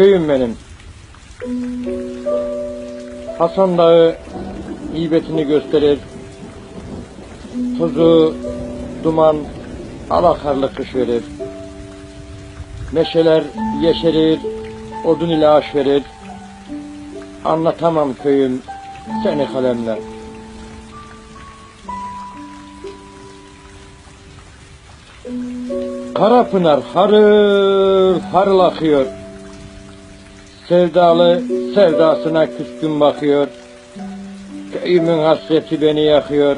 köyüm benim. Hasan Dağı heybetini gösterir. Tuzu, duman, alakarlı kış verir. Meşeler yeşerir, odun ile aş verir. Anlatamam köyüm seni kalemle. Karapınar harıl harıl akıyor. Sevdalı sevdasına küskün bakıyor. Köyümün hasreti beni yakıyor.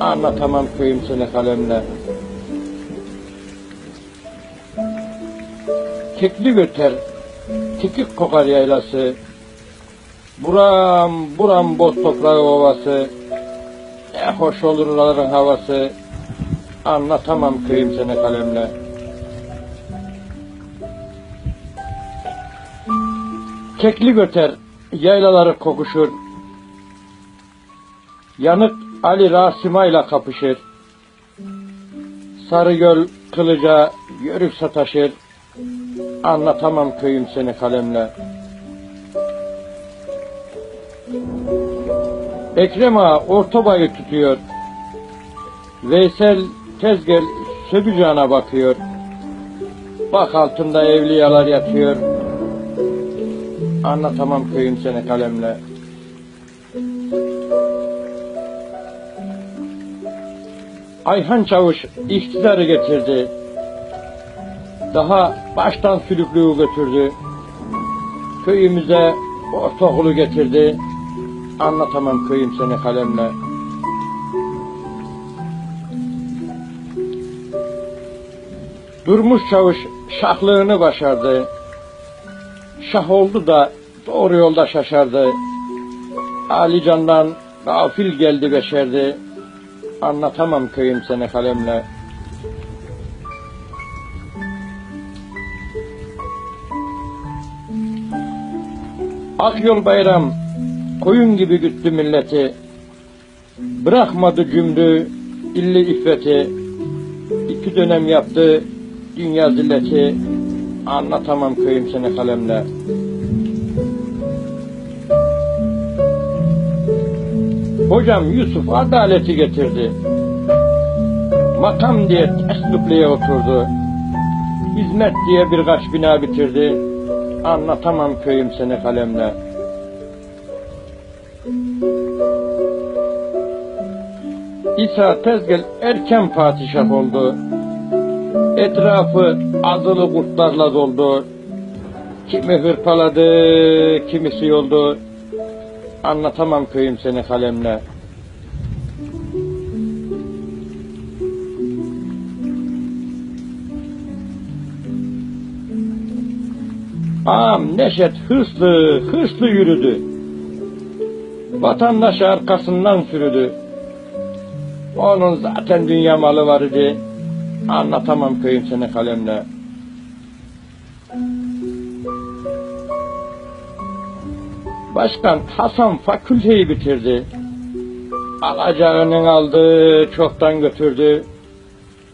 Anlatamam köyüm seni kalemle. Kekli göter, tikik kokar yaylası. Buram buram boz toprağı ovası. Ne hoş olur oraların havası. Anlatamam köyüm seni kalemle. Kekli göter, yaylaları kokuşur. Yanık Ali Rasima ile kapışır. Sarıgöl kılıca yörük sataşır. Anlatamam köyüm seni kalemle. Ekrem Ağa ortobayı tutuyor. Veysel Tezgel Söbücan'a bakıyor. Bak altında evliyalar yatıyor. Anlatamam köyüm seni kalemle. Ayhan Çavuş iktidarı getirdi. Daha baştan sürüklüğü götürdü. Köyümüze ortaokulu getirdi. Anlatamam köyüm seni kalemle. Durmuş çavuş şahlığını başardı. Şah oldu da doğru yolda şaşardı. Ali Can'dan gafil geldi beşerdi. Anlatamam köyüm seni kalemle. Akyol bayram koyun gibi güttü milleti. Bırakmadı cümdü illi iffeti. İki dönem yaptı dünya zilleti. Anlatamam köyüm seni kalemle. Hocam Yusuf adaleti getirdi. Makam diye teslipliğe oturdu. Hizmet diye birkaç bina bitirdi. Anlatamam köyüm seni kalemle. İsa Tezgel erken padişah oldu. Etrafı azılı kurtlarla doldu. Kimi hırpaladı, kimisi yoldu. Anlatamam köyüm seni kalemle. Ağam Neşet hırslı, hırslı yürüdü. Vatandaş arkasından sürüdü. Onun zaten dünya malı var idi. Anlatamam köyüm seni kalemle. Başkan Hasan fakülteyi bitirdi. Alacağının aldı, çoktan götürdü.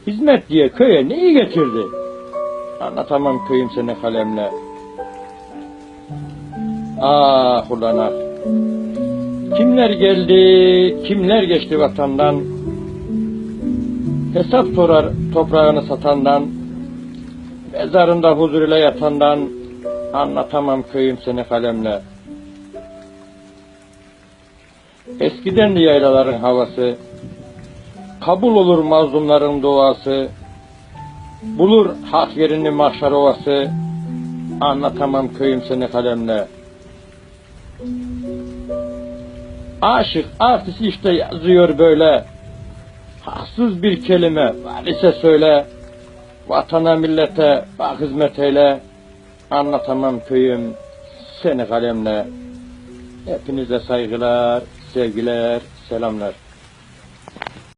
Hizmet diye köye neyi getirdi? Anlatamam köyüm seni kalemle. Ah ulan ah. Kimler geldi, kimler geçti vatandan. Hesap sorar toprağını satandan. Mezarında huzur ile yatandan. Anlatamam köyüm seni kalemle. Eskiden de yaylaların havası. Kabul olur mazlumların duası. Bulur hak yerini mahşer ovası. Anlatamam köyüm seni kalemle. Aşık artist işte yazıyor böyle. Haksız bir kelime var ise söyle. Vatana millete bak hizmet eyle. Anlatamam köyüm seni kalemle. Hepinize saygılar, sevgiler, selamlar.